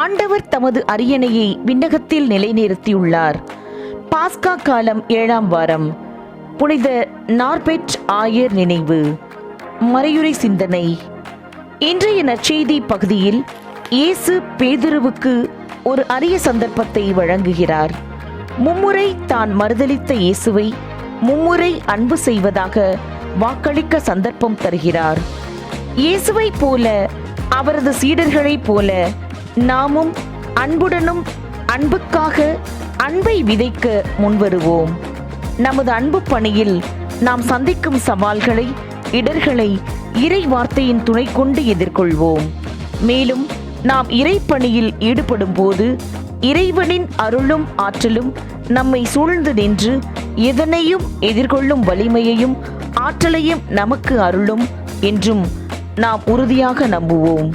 ஆண்டவர் தமது அரியணையை விண்ணகத்தில் நிலைநிறுத்தியுள்ளார். பாஸ்கா காலம் ஏழாம் வாரம். புனித நார்பெட் ஆயர் நினைவு. மறையுறை சிந்தனை. இன்றைய நற்செய்தி பகுதியில் இயேசு பேதுருவுக்கு ஒரு அரிய சந்தர்ப்பத்தை வழங்குகிறார். மும்முறை தான் மறுதலித்த இயேசுவை மும்முறை அன்பு செய்வதாக வாக்களிக்க சந்தர்ப்பம் தருகிறார். இயேசுவைப் போல அவரது சீடர்களைப் போல நாமும் அன்புடனும் அன்புக்காக அன்பை விதைக்க முன்வருவோம். நமது அன்பு பணியில் நாம் சந்திக்கும் சவால்களை இடர்களை இறை வார்த்தையின் துணை கொண்டு எதிர்கொள்வோம். மேலும் நாம் இறைப்பணியில் ஈடுபடும் போது இறைவனின் அருளும் ஆற்றலும் நம்மை சூழ்ந்து நின்று எதனையும் எதிர்கொள்ளும் வலிமையையும் ஆற்றலையும் நமக்கு அருளும் என்றும் நாம் உறுதியாக நம்புவோம்.